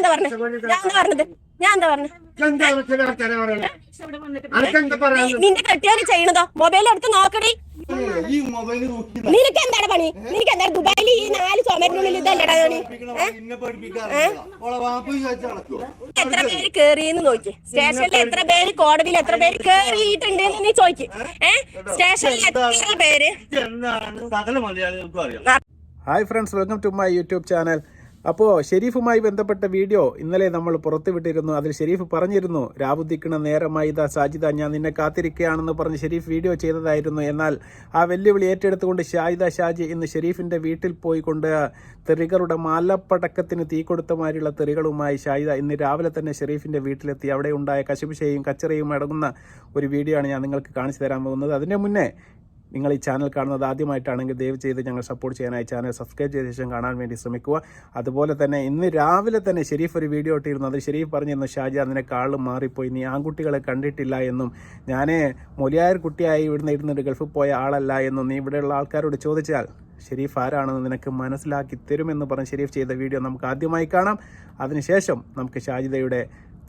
എന്താ പറഞ്ഞത് ഞാൻ എന്താ പറഞ്ഞത്? ഞാൻ എന്താ പറഞ്ഞത് നിന്റെ കെട്ടിയോര് ചെയ്യണതോ? മൊബൈൽ എടുത്ത് നോക്കടി. ഈ മൊബൈൽ നോക്കി നിനക്ക് എന്താണ് പണി? നിനക്ക് എന്താണ്? ദുബായിൽ ഈ നാല് ചുമരിനുള്ളിൽ ഇതല്ലടാ പണി എത്ര പേര് കേറിയെന്ന് നോക്കി. സ്റ്റേഷനിൽ എത്ര പേര് കോടതിയിൽ എത്ര പേര് കേറിയിട്ടുണ്ട് എന്ന് നീ ചോദിക്ക് ഏ? സ്റ്റേഷനിൽ എത്ര പേര്? Hi friends welcome to my YouTube channel അപ്പോൾ ഷെരീഫുമായി ബന്ധപ്പെട്ട വീഡിയോ ഇന്നലെ നമ്മൾ പുറത്തുവിട്ടിരുന്നു. അതിൽ ഷെരീഫ് പറഞ്ഞിരുന്നു രാവുദ്ദിക്കണ നേരമായി ഇതാ സാജിദ ഞാൻ നിന്നെ കാത്തിരിക്കുകയാണെന്ന് പറഞ്ഞ് ഷെരീഫ് വീഡിയോ ചെയ്തതായിരുന്നു. എന്നാൽ ആ വെല്ലുവിളി ഏറ്റെടുത്തുകൊണ്ട് ഷാജിദ ഷാജി ഇന്ന് ഷെരീഫിന്റെ വീട്ടിൽ പോയിക്കൊണ്ട് തെറികളുടെ മാലപ്പടക്കത്തിന് തീ കൊടുത്തമാരിയുള്ള തെറികളുമായി ഷാജിദ ഇന്ന് രാവിലെ തന്നെ ഷെരീഫിന്റെ വീട്ടിലെത്തി. അവിടെ ഉണ്ടായ കശുപിശയും കച്ചറയും അടങ്ങുന്ന ഒരു വീഡിയോ ആണ് ഞാൻ നിങ്ങൾക്ക് കാണിച്ചു തരാൻ പോകുന്നത്. അതിന്റെ മുന്നേ നിങ്ങൾ ഈ ചാനൽ കാണുന്നത് ആദ്യമായിട്ടാണെങ്കിൽ ദയവ് ചെയ്ത് ഞങ്ങൾ സപ്പോർട്ട് ചെയ്യാനായി ചാനൽ സബ്സ്ക്രൈബ് ചെയ്ത ശേഷം കാണാൻ വേണ്ടി ശ്രമിക്കുക. അതുപോലെ തന്നെ ഇന്ന് രാവിലെ തന്നെ ഷെരീഫ് ഒരു വീഡിയോ ഇട്ടിരുന്നു. അത് ഷെരീഫ് പറഞ്ഞിരുന്നു ഷാജി അതിനെ കാളും മാറിപ്പോയി. നീ ആൺകുട്ടികളെ കണ്ടിട്ടില്ല എന്നും. ഞാൻ മൊലിയായർ കുട്ടിയായി ഇവിടുന്ന് ഇരുന്നിട്ട് ഗൾഫിൽ പോയ ആളല്ല എന്നും നീ ഇവിടെയുള്ള ആൾക്കാരോട് ചോദിച്ചാൽ ഷെരീഫ് ആരാണെന്ന് നിനക്ക് മനസ്സിലാക്കി തരുമെന്ന് പറഞ്ഞ് ഷെരീഫ് ചെയ്ത വീഡിയോ നമുക്ക് ആദ്യമായി കാണാം. അതിനുശേഷം നമുക്ക് ഷാജിദയുടെ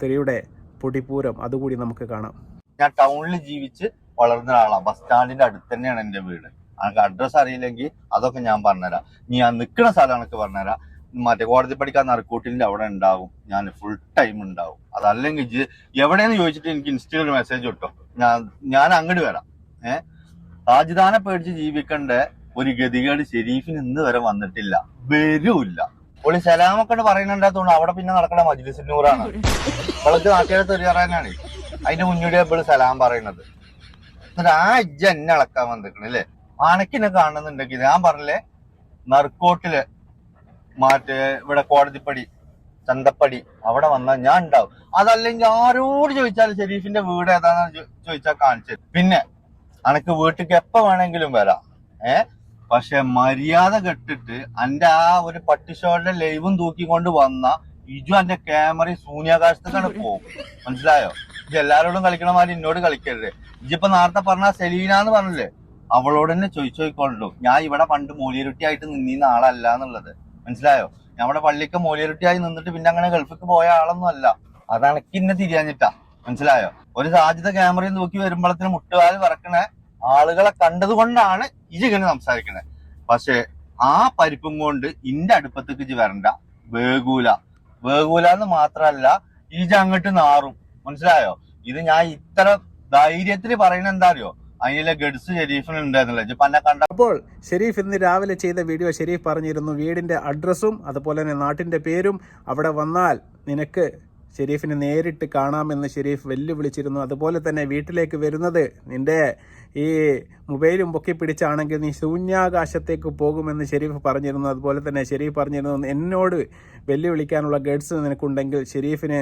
തെറിയുടെ പൊടിപൂരം അതുകൂടി നമുക്ക് കാണാം. ഞാൻ ടൗണിൽ ജീവിച്ച് വളർന്ന ആളാണ് ബസ് സ്റ്റാൻഡിന്റെ അടുത്ത് തന്നെയാണ് എന്റെ വീട്. എനിക്ക് അഡ്രസ് അറിയില്ലെങ്കിൽ അതൊക്കെ ഞാൻ പറഞ്ഞുതരാം. നീ ഞാൻ നിൽക്കുന്ന സ്ഥലം എനിക്ക് പറഞ്ഞുതരാം. മറ്റേ കോടതി പഠിക്കാൻ നറുക്കൂട്ടിന്റെ അവിടെ ഉണ്ടാവും. ഞാൻ ഫുൾ ടൈം ഉണ്ടാവും. അതല്ലെങ്കിൽ എവിടെയെന്ന് ചോദിച്ചിട്ട് എനിക്ക് ഇൻസ്റ്റയിൽ ഒരു മെസ്സേജ് കിട്ടോ ഞാൻ ഞാൻ അങ്ങോട്ട് വരാം. ഏഹ് രാജധാനെ പേടിച്ച് ജീവിക്കേണ്ട ഒരു ഗതികേട് ഷെരീഫിന് ഇന്ന് വരെ വന്നിട്ടില്ല. വരൂല്ല. ഒളി സലാമൊക്കെ പറയുന്നുണ്ടാത്തോണ്ട് അവിടെ പിന്നെ നടക്കണ മജ്ലിസിനൂറാണ് ഇവൾക്ക് നാട്ടുകാരെ തെറിയറാനാണ് അതിന്റെ മുന്നോടിയാണ് ഇപ്പോൾ സലാം പറയുന്നത്. എന്നിട്ട് ആ ഇജ്ജ എന്നെ ഇളക്കാൻ വന്നിരിക്കണം അല്ലേ അണക്കിനെ കാണുന്നുണ്ടെങ്കിൽ ഞാൻ പറഞ്ഞില്ലേ നറുക്കോട്ടിൽ മറ്റേ ഇവിടെ കോടതിപ്പടി ചന്തപ്പടി അവിടെ വന്നാൽ ഞാൻ ഉണ്ടാവും. അതല്ലെങ്കിൽ ആരോട് ചോദിച്ചാലും ഷെരീഫിന്റെ വീട് ഏതാണെന്ന് ചോദിച്ചാൽ കാണിച്ചു പിന്നെ അനക്ക് വീട്ടിലേക്ക് എപ്പോ വേണമെങ്കിലും വരാം. ഏ? പക്ഷെ മര്യാദ കെട്ടിട്ട് എന്റെ ആ ഒരു പട്ടിഷോയുടെ ലൈവും തൂക്കിക്കൊണ്ട് വന്ന ഇജു എന്റെ ക്യാമറ ശൂന്യാകാശത്തേക്കാണ് പോകും. മനസ്സിലായോ? ഇജ്ജ് എല്ലാരോടും കളിക്കണ മാതിരി എന്നോട് കളിക്കരുത്. ഇജ്ജിപ്പൊ നേരത്തെ പറഞ്ഞ സെലീന എന്ന് പറഞ്ഞില്ലേ? അവളോട് തന്നെ ചോദിച്ചോയിക്കൊള്ളു ഞാൻ ഇവിടെ പണ്ട് മൂലിയരുട്ടിയായിട്ട് നിന്നീന്ന ആളല്ല എന്നുള്ളത്. മനസ്സിലായോ? ഇവിടെ പള്ളിക്ക് മൂലിയരുട്ടിയായി നിന്നിട്ട് പിന്നെ അങ്ങനെ ഗൾഫിക്ക് പോയ ആളൊന്നും അല്ല. അതാണ് ഇന്നെ തിരിയാഞ്ഞിട്ടാ. മനസ്സിലായോ? ഒരു സാധ്യത ക്യാമറയിൽ നോക്കി വരുമ്പോഴത്തിന് മുട്ടുകാൽ പറക്കണ ആളുകളെ കണ്ടത് കൊണ്ടാണ് ഇജ് ഇങ്ങനെ സംസാരിക്കണേ. പക്ഷെ ആ പരിപ്പും കൊണ്ട് ഇന്റെ അടുപ്പത്തേക്ക് ഇജ് വരണ്ട. വേഗൂല. വേഗൂല എന്ന് മാത്രല്ല ഇജ് അങ്ങോട്ട് നാറും. മനസ്സിലായോ? ഇത് ഞാൻ ഇത്ര ധൈര്യത്തിൽ പറയുന്നത് എന്താ അതിലെ ഗഡ്സ് ഷെരീഫിനുണ്ട് കണ്ട അപ്പോൾ ഷെരീഫ് ഇന്ന് രാവിലെ ചെയ്ത വീഡിയോ ഷെരീഫ് പറഞ്ഞിരുന്നു. വീടിന്റെ അഡ്രസ്സും അതുപോലെ തന്നെ നാട്ടിന്റെ പേരും അവിടെ വന്നാൽ നിനക്ക് ഷെരീഫിനെ നേരിട്ട് കാണാമെന്ന് ഷെരീഫ് വെല്ലുവിളിച്ചിരുന്നു. അതുപോലെ തന്നെ വീട്ടിലേക്ക് വരുന്നത് നിന്റെ ഈ മൊബൈലും പൊക്കി പിടിച്ചാണെങ്കിൽ നീ ശൂന്യാകാശത്തേക്ക് പോകുമെന്ന് ഷെരീഫ് പറഞ്ഞിരുന്നു. അതുപോലെ തന്നെ ഷെരീഫ് പറഞ്ഞിരുന്നു എന്നോട് വെല്ലുവിളിക്കാനുള്ള ഗഡ്സ് നിനക്കുണ്ടെങ്കിൽ ഷെരീഫിന്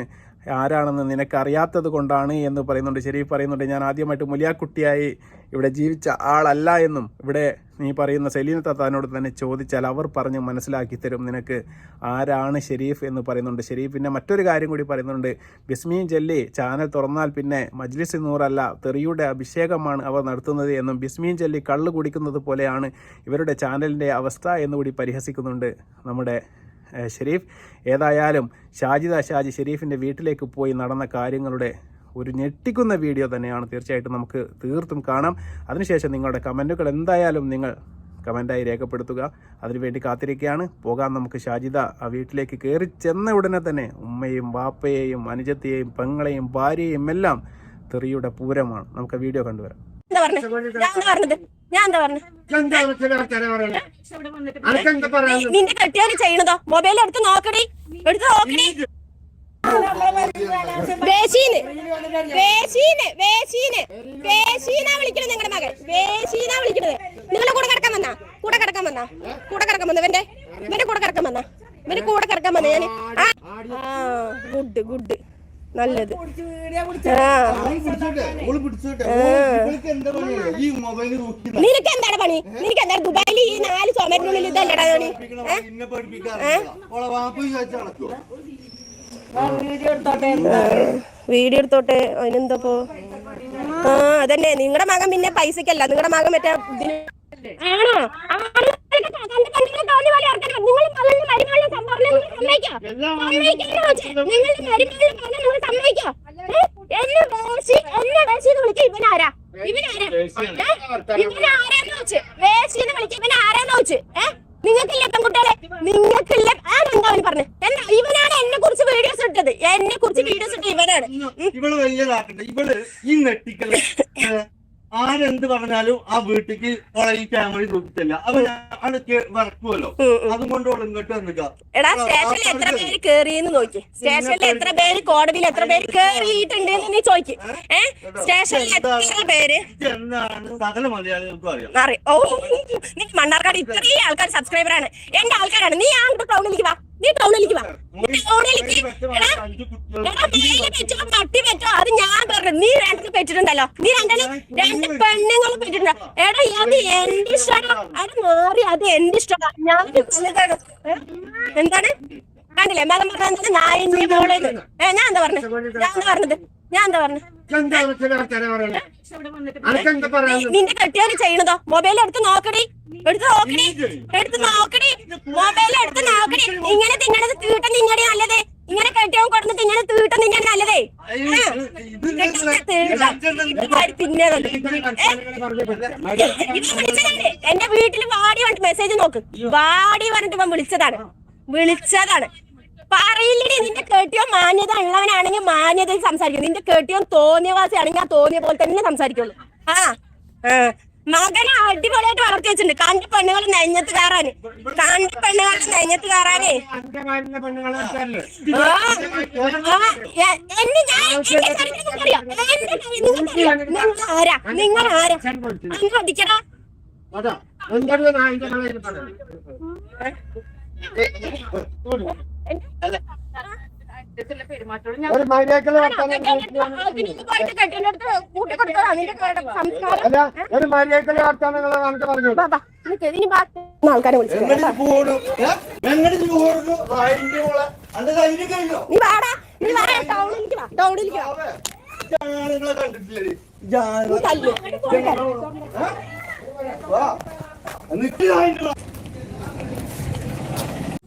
ആരാണെന്ന് നിനക്കറിയാത്തത് കൊണ്ടാണ് എന്ന് പറയുന്നുണ്ട്. ഷെരീഫ് പറയുന്നുണ്ട് ഞാൻ ആദ്യമായിട്ട് മുലിയാക്കുട്ടിയായി ഇവിടെ ജീവിച്ച ആളല്ല എന്നും ഇവിടെ നീ പറയുന്ന സെലീന തത്താനോട് തന്നെ ചോദിച്ചാൽ അവർ പറഞ്ഞ് മനസ്സിലാക്കി തരും നിനക്ക് ആരാണ് ഷെരീഫ് എന്ന് പറയുന്നുണ്ട്. ഷെരീഫ് പിന്നെ മറ്റൊരു കാര്യം കൂടി പറയുന്നുണ്ട് ബിസ്മീൻ ജല്ലി ചാനൽ തുറന്നാൽ പിന്നെ മജ്ലിസ് നൂറല്ല തെറിയുടെ അഭിഷേകമാണ് അവർ നടത്തുന്നത് എന്നും ബിസ്മീൻ ജല്ലി കള്ള് കുടിക്കുന്നത് പോലെയാണ് ഇവരുടെ ചാനലിന്റെ അവസ്ഥ എന്നുകൂടി പരിഹസിക്കുന്നുണ്ട് നമ്മുടെ ഷെരീഫ്. ഏതായാലും ഷാജിദ ഷാജി ഷെരീഫിന്റെ വീട്ടിലേക്ക് പോയി നടന്ന കാര്യങ്ങളുടെ ഒരു ഞെട്ടിക്കുന്ന വീഡിയോ തന്നെയാണ് തീർച്ചയായിട്ടും നമുക്ക് തീർത്തും കാണാം. അതിനുശേഷം നിങ്ങളുടെ കമന്റുകൾ എന്തായാലും നിങ്ങൾ കമന്റായി രേഖപ്പെടുത്തുക. അതിനുവേണ്ടി കാത്തിരിക്കുകയാണ്. പോകാൻ നമുക്ക് ഷാജിദ ആ വീട്ടിലേക്ക് കയറി ചെന്ന ഉടനെ തന്നെ ഉമ്മയും വാപ്പയെയും അനുജത്തെയും പെങ്ങളെയും ഭാര്യയെയും എല്ലാം തെറിയുടെ പൂരമാണ്. നമുക്ക് വീഡിയോ കണ്ടുവരാം. എന്താ പറഞ്ഞത് ഞാൻ എന്താ പറഞ്ഞത്? ഞാൻ എന്താ പറഞ്ഞത് നിന്റെ കെട്ടിയാൽ ചെയ്യണതോ? മൊബൈൽ എടുത്ത് നോക്കടി. എടുത്ത് നോക്കടി. വേശീന് വേശീന് വേശീന് വേശീനാ വിളിക്കണത് നിങ്ങളുടെ മകൻ. വേശീനാ വിളിക്കണത്. നിങ്ങളുടെ കൂടെ കിടക്കാൻ വന്നാ? കൂടെ കിടക്കാൻ വന്നാ? കൂടെ കിടക്കാൻ വന്നു? ഇവന്റെ ഇവന്റെ കൂടെ കിടക്കാൻ വന്നാ? ഇവന്റെ കൂടെ കിടക്കാൻ വന്ന ഞാൻ ഗുഡ് ഗുഡ് നല്ലത്. നിനക്ക് എന്താണ് പണി? നിനക്ക് എന്താണ് ദുബായിൽ ഈ നാല് ചുമരിനുള്ളിൽ ഇതല്ലടാ പണി? വീഡിയോ എടുത്തോട്ടെ. അതിനെന്തപ്പോ ആ അതന്നെ. നിങ്ങളുടെ മകൻ പിന്നെ പൈസക്കല്ല. നിങ്ങളുടെ മകൻ മറ്റേ ഇതിന് ആണോ ഇവനാരാ ഇവനാരാ? ഇവനാരാന്ന് വെച്ച് വേശിന്ന് വിളിക്കുക ഇവനാരാന്ന് വെച്ച് ഏഹ് നിങ്ങൾക്കില്ല പെൺകുട്ടികളെ നിങ്ങൾക്കില്ല ആരെന്താ അവന് പറഞ്ഞു എന്താ ഇവനാണ് എന്നെ കുറിച്ച് വീഡിയോസ് ഇട്ടത് എന്നെ കുറിച്ച് വീഡിയോസ് ഇട്ടത് ഇവനാണ് ഇവൾ വലിയതാക്കണ്ട ഇവൾ ഈ നെട്ടിക്കൽ ആരെന്ത് പറഞ്ഞാലും ആ വീട്ടിക്ക് ഓളെ ഈ ക്യാമറ നോക്കിച്ചല്ല അവൻ അതൊക്കെ വറക്കുമല്ലോ. അതുകൊണ്ട് ഓൾ ഇങ്ങോട്ട് വന്നിക്ക. എടാ സ്റ്റേഷനിൽ എത്ര പേര് കേറിയെന്ന് നോക്കി. സ്റ്റേഷനിൽ എത്ര പേര് കോടതിയിൽ എത്ര പേര് കേറിയിട്ടുണ്ട് എന്ന് നീ ചോദിക്ക് ഏ? സ്റ്റേഷനിൽ എത്ര പേര്? എന്നാണ്? സകല മലയാളികൾക്കും അറിയാം. അറിയാം. ഓ നീ മണ്ണാർക്കാട് ഇത്രയും ആൾക്കാർ സബ്സ്ക്രൈബർ ആണ്. എന്റെ ആൾക്കാരാണ്. നീ ആ ടൗണിലേക്ക് വാ. നീ ടൗണിലേക്ക് വാ. മേലെ വെച്ചോ അത് ഞാൻ പറഞ്ഞു. നീ രണ്ട് പെറ്റിട്ടുണ്ടല്ലോ. നീ രണ്ടെണ്ണം രണ്ട് പെണ്ണുങ്ങൾ പെറ്റിട്ടുണ്ടോ? എടാ അത് എന്റെ ഇഷ്ടമാണ്? അത് മാറി അത് എന്റെ ഇഷ്ടമാണ്? ഞാൻ എന്താണ്? കണ്ടില്ലേ മകൻ പറഞ്ഞത് നായിന്റെ മോളേന്ന് ഏ ഞാൻ എന്താ പറഞ്ഞത്? ഞാൻ എന്താ പറഞ്ഞത്? ഞാൻ എന്താ പറഞ്ഞു നിന്റെ കെട്ടിയാൽ ചെയ്യണതോ? മൊബൈൽ എടുത്ത് നോക്കടി. എടുത്ത് നോക്കടി. എടുത്ത് നോക്കടി. മൊബൈൽ എടുത്ത് നോക്കടി. ഇങ്ങനെ തിന്നണത് തീട്ടം തിന്നടി നല്ലത്. ഇങ്ങനെ കെട്ടിയവൻ കൊടുന്ന് തിന്നണത് തീട്ടം തിന്നണ നല്ലതേ. എന്റെ വീട്ടിൽ വാടി പറഞ്ഞിട്ട് മെസ്സേജ് നോക്ക്. വാടി പറഞ്ഞിട്ട് ഇപ്പം വിളിച്ചതാണ്. വിളിച്ചതാണ്. പറയില്ലടി നിന്റെ കേട്ടിയോ? മാന്യത ഉള്ളവനാണെങ്കിൽ മാന്യതയിൽ സംസാരിക്കും. നിന്റെ കേട്ടിയോ? തോന്നിയവാസിയാണെങ്കിൽ ആ തോന്നിയ പോലെ തന്നെ സംസാരിക്കുള്ളൂ. ആ. മകനെ അടിപൊളിയായിട്ട് വളർത്തി വെച്ചിട്ടുണ്ട്. കണ്ടി പെണ്ണുങ്ങൾ നെഞ്ഞത്ത് കയറാന് കണ്ടി പെണ്ണുങ്ങൾ നെഞ്ഞത്ത് കയറാനേ എന്നെ ഞാൻ. നിങ്ങൾ ആരാ? നിങ്ങൾ ആരാ? അങ്ങ് അടിക്കടാ. ഒരു മര്യാദക്കുള്ള വർത്തമാനങ്ങൾ നമുക്ക് പറഞ്ഞു. ആൾക്കാരെ വിളിച്ചു കണ്ടിട്ടില്ലേ നീ തല്ലു വാ നിൽക്കുക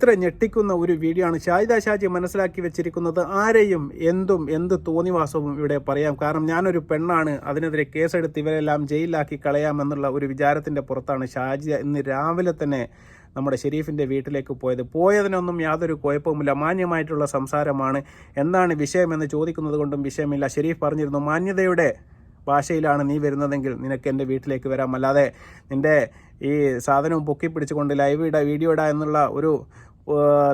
ഇത്ര ഞെട്ടിക്കുന്ന ഒരു വീഡിയോ ആണ് ഷാഹിദ ഷാജി മനസ്സിലാക്കി വെച്ചിരിക്കുന്നത് ആരെയും എന്തും എന്ത് തോന്നിവാസവും ഇവിടെ പറയാം. കാരണം ഞാനൊരു പെണ്ണാണ് അതിനെതിരെ കേസെടുത്ത് ഇവരെല്ലാം ജയിലിലാക്കി കളയാമെന്നുള്ള ഒരു വിചാരത്തിന്റെ പുറത്താണ് ഷാജി ഇന്ന് രാവിലെ തന്നെ നമ്മുടെ ഷെരീഫിന്റെ വീട്ടിലേക്ക് പോയത്. പോയതിനൊന്നും യാതൊരു കുഴപ്പവുമില്ല മാന്യമായിട്ടുള്ള സംസാരമാണ്. എന്താണ് വിഷയമെന്ന് ചോദിക്കുന്നത് കൊണ്ടും വിഷയമില്ല. ഷെരീഫ് പറഞ്ഞിരുന്നു മാന്യതയുടെ ഭാഷയിലാണ് നീ വരുന്നതെങ്കിൽ നിനക്ക് എന്റെ വീട്ടിലേക്ക് വരാം. അല്ലാതെ നിന്റെ ഈ സാധനവും പൊക്കി പിടിച്ചുകൊണ്ട് ലൈവ് ഇട വീഡിയോ ഇട എന്നുള്ള ഒരു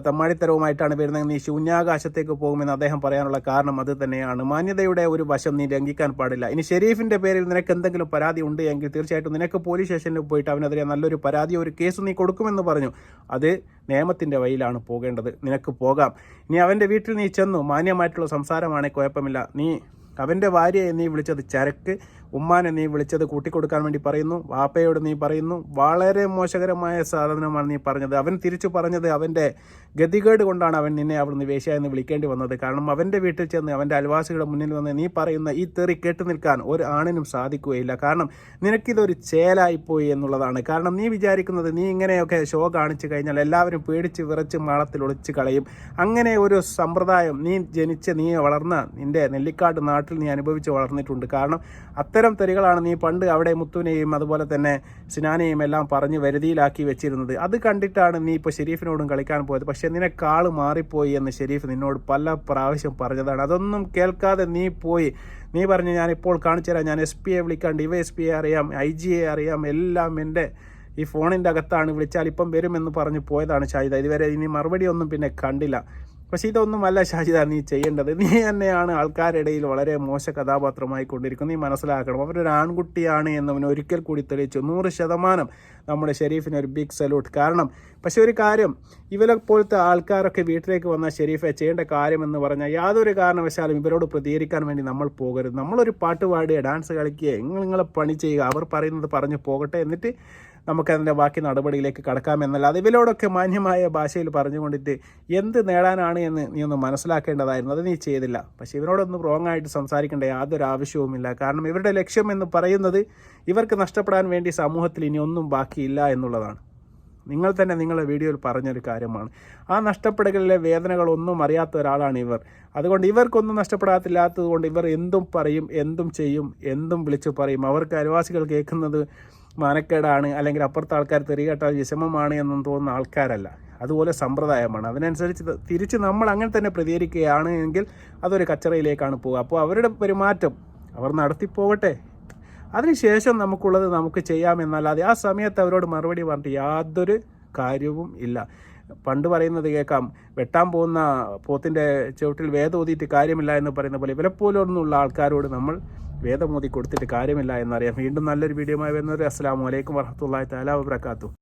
തമ്മാടിത്തരവുമായിട്ടാണ് വരുന്നത്. നീ ശൂന്യാകാശത്തേക്ക് പോകുമെന്ന് അദ്ദേഹം പറയാനുള്ള കാരണം അത് തന്നെയാണ്. മാന്യതയുടെ ഒരു വശം നീ ലംഘിക്കാൻ പാടില്ല. ഇനി ഷെരീഫിന്റെ പേരിൽ നിനക്ക് എന്തെങ്കിലും പരാതി ഉണ്ട് എങ്കിൽ തീർച്ചയായിട്ടും നിനക്ക് പോലീസ് സ്റ്റേഷനിൽ പോയിട്ട് അവനെതിരെ നല്ലൊരു പരാതി ഒരു കേസ് നീ കൊടുക്കുമെന്ന് പറഞ്ഞു. അത് നിയമത്തിന്റെ വഴിയിലാണ് പോകേണ്ടത്. നിനക്ക് പോകാം. ഇനി അവന്റെ വീട്ടിൽ നീ ചെന്നു. മാന്യമായിട്ടുള്ള സംസാരമാണെങ്കിൽ കുഴപ്പമില്ല. നീ അവന്റെ ഭാര്യയെ എന്നീ വിളിച്ചത് ചരക്ക് ഉമ്മാനെ നീ വിളിച്ചത് കൂട്ടിക്കൊടുക്കാൻ വേണ്ടി പറയുന്നു വാപ്പയോട് നീ പറയുന്നു വളരെ മോശകരമായ സാധനമാണ് നീ പറഞ്ഞത്. അവൻ തിരിച്ചു പറഞ്ഞത് അവന്റെ ഗതികേട് കൊണ്ടാണ് അവൻ നിന്നെ അവിടുന്ന് വേശ്യ എന്ന് വിളിക്കേണ്ടി വന്നത്. കാരണം അവന്റെ വീട്ടിൽ ചെന്ന് അവന്റെ അയൽവാസികളുടെ മുന്നിൽ വന്ന് നീ പറയുന്ന ഈ തെറി കേട്ടു നിൽക്കാൻ ഒരു ആണിനും സാധിക്കുകയില്ല. കാരണം നിനക്കിതൊരു ചേലായിപ്പോയി എന്നുള്ളതാണ്. കാരണം നീ വിചാരിക്കുന്നത് നീ ഇങ്ങനെയൊക്കെ ഷോ കാണിച്ചു കഴിഞ്ഞാൽ എല്ലാവരും പേടിച്ച് വിറച്ച് മാളത്തിൽ ഒളിച്ച് കളയും. അങ്ങനെ ഒരു സമ്പ്രദായം നീ ജനിച്ച് നീ വളർന്ന നിന്റെ നെല്ലിക്കാട് നാട്ടിൽ നീ അനുഭവിച്ച് വളർന്നിട്ടുണ്ട്. കാരണം അത്തരം തെറികളാണ് നീ പണ്ട് അവിടെ മുത്തുവിനെയും അതുപോലെ തന്നെ സിനാനെയും എല്ലാം പറഞ്ഞ് വരുതിയിലാക്കി വെച്ചിരുന്നത്. അത് കണ്ടിട്ടാണ് നീ ഇപ്പോൾ ഷെരീഫിനോടും കളിക്കാൻ പോയത്. പക്ഷേ നിനക്കാൾ മാറിപ്പോയി എന്ന് ഷെരീഫ് നിന്നോട് പല പ്രാവശ്യം പറഞ്ഞതാണ്. അതൊന്നും കേൾക്കാതെ നീ പോയി. നീ പറഞ്ഞു ഞാനിപ്പോൾ കാണിച്ചു തരാം. ഞാൻ എസ് പി എ വിളിക്കാണ്ട് ഇവ എസ് പി എ അറിയാം ഐ ജി എ അറിയാം എല്ലാം എന്റെ ഈ ഫോണിന്റെ അകത്താണ് വിളിച്ചാൽ ഇപ്പം വരുമെന്ന് പറഞ്ഞ് പോയതാണ് ഷാഹിദ. ഇതുവരെ ഇനി മറുപടി ഒന്നും പിന്നെ കണ്ടില്ല. പക്ഷേ ഇതൊന്നുമല്ല ഷാജിദ നീ ചെയ്യേണ്ടത്. നീ തന്നെയാണ് ആൾക്കാരിടയിൽ വളരെ മോശ കഥാപാത്രമായി കൊണ്ടിരിക്കുന്നത്. നീ മനസ്സിലാക്കണം അവരൊരു ആൺകുട്ടിയാണ് എന്നവന് ഒരിക്കൽ കൂടി തെളിയിച്ചു. നൂറ് ശതമാനം നമ്മുടെ ഷെരീഫിന് ഒരു ബിഗ് സല്യൂട്ട് കാരണം പക്ഷേ ഒരു കാര്യം ഇവരെ പോലത്തെ ആൾക്കാരൊക്കെ വീട്ടിലേക്ക് വന്ന ഷെരീഫെ ചെയ്യേണ്ട കാര്യം എന്ന് പറഞ്ഞാൽ യാതൊരു കാരണവശാലും ഇവരോട് പ്രതികരിക്കാൻ വേണ്ടി നമ്മൾ പോകരുത്. നമ്മളൊരു പാട്ട് പാടുക ഡാൻസ് കളിക്കുക നിങ്ങൾ നിങ്ങളെ പണി ചെയ്യുക അവർ പറയുന്നത് പറഞ്ഞു പോകട്ടെ എന്നിട്ട് നമുക്കതിന്റെ ബാക്കി നടപടിയിലേക്ക് കടക്കാം എന്നല്ലാതെ ഇവരോടൊക്കെ മാന്യമായ ഭാഷയിൽ പറഞ്ഞുകൊണ്ടിട്ട് എന്ത് നേടാനാണ് എന്ന് നീ ഒന്ന് മനസ്സിലാക്കേണ്ടതായിരുന്നു. അത് നീ ചെയ്തില്ല. പക്ഷേ ഇവരോടൊന്നും റോങ് ആയിട്ട് സംസാരിക്കേണ്ട യാതൊരു ആവശ്യവുമില്ല. കാരണം ഇവരുടെ ലക്ഷ്യം എന്ന് പറയുന്നത് ഇവർക്ക് നഷ്ടപ്പെടാൻ വേണ്ടി സമൂഹത്തിൽ ഇനി ഒന്നും ബാക്കിയില്ല എന്നുള്ളതാണ്. നിങ്ങൾ തന്നെ നിങ്ങളുടെ വീഡിയോയിൽ പറഞ്ഞൊരു കാര്യമാണ്. ആ നഷ്ടപ്പെടുകളിലെ വേദനകളൊന്നും അറിയാത്ത ഒരാളാണ് ഇവർ. അതുകൊണ്ട് ഇവർക്കൊന്നും നഷ്ടപ്പെടാത്തില്ലാത്തത് കൊണ്ട് ഇവർ എന്തും പറയും എന്തും ചെയ്യും എന്തും വിളിച്ചു പറയും. അവർക്ക് അയൽവാസികൾ കേൾക്കുന്നത് മാനക്കേടാണ് അല്ലെങ്കിൽ അപ്പുറത്തെ ആൾക്കാർ തെറികേട്ടാൽ വിഷമമാണ് എന്നും തോന്നുന്ന ആൾക്കാരല്ല. അതുപോലെ സമ്പ്രദായമാണ്. അതിനനുസരിച്ച് തിരിച്ച് നമ്മൾ അങ്ങനെ തന്നെ പ്രതികരിക്കുകയാണ് എങ്കിൽ അതൊരു കച്ചറയിലേക്കാണ് പോകുക അപ്പോൾ അവരുടെ പെരുമാറ്റം അവർ നടത്തിപ്പോകട്ടെ. അതിനുശേഷം നമുക്കുള്ളത് നമുക്ക് ചെയ്യാമെന്നല്ലാതെ ആ സമയത്ത് അവരോട് മറുപടി പറഞ്ഞിട്ട് യാതൊരു കാര്യവും ഇല്ല. പണ്ട് പറയുന്നത് കേൾക്കാം വെട്ടാൻ പോകുന്ന പോത്തിന്റെ ചുവട്ടിൽ വേദം ഊതിയിട്ട് കാര്യമില്ല എന്ന് പറയുന്ന പോലെ ഇവരെപ്പോലൊന്നുള്ള ആൾക്കാരോട് നമ്മൾ വേദമോതി കൊടുത്തിട്ട് കാര്യമില്ല എന്നറിയാം വീണ്ടും നല്ലൊരു വീഡിയോ ആയി വരുന്നത് അസ്സാം വലൈക്കും വർഹത്തുള്ള താല വബർക്കാത്തു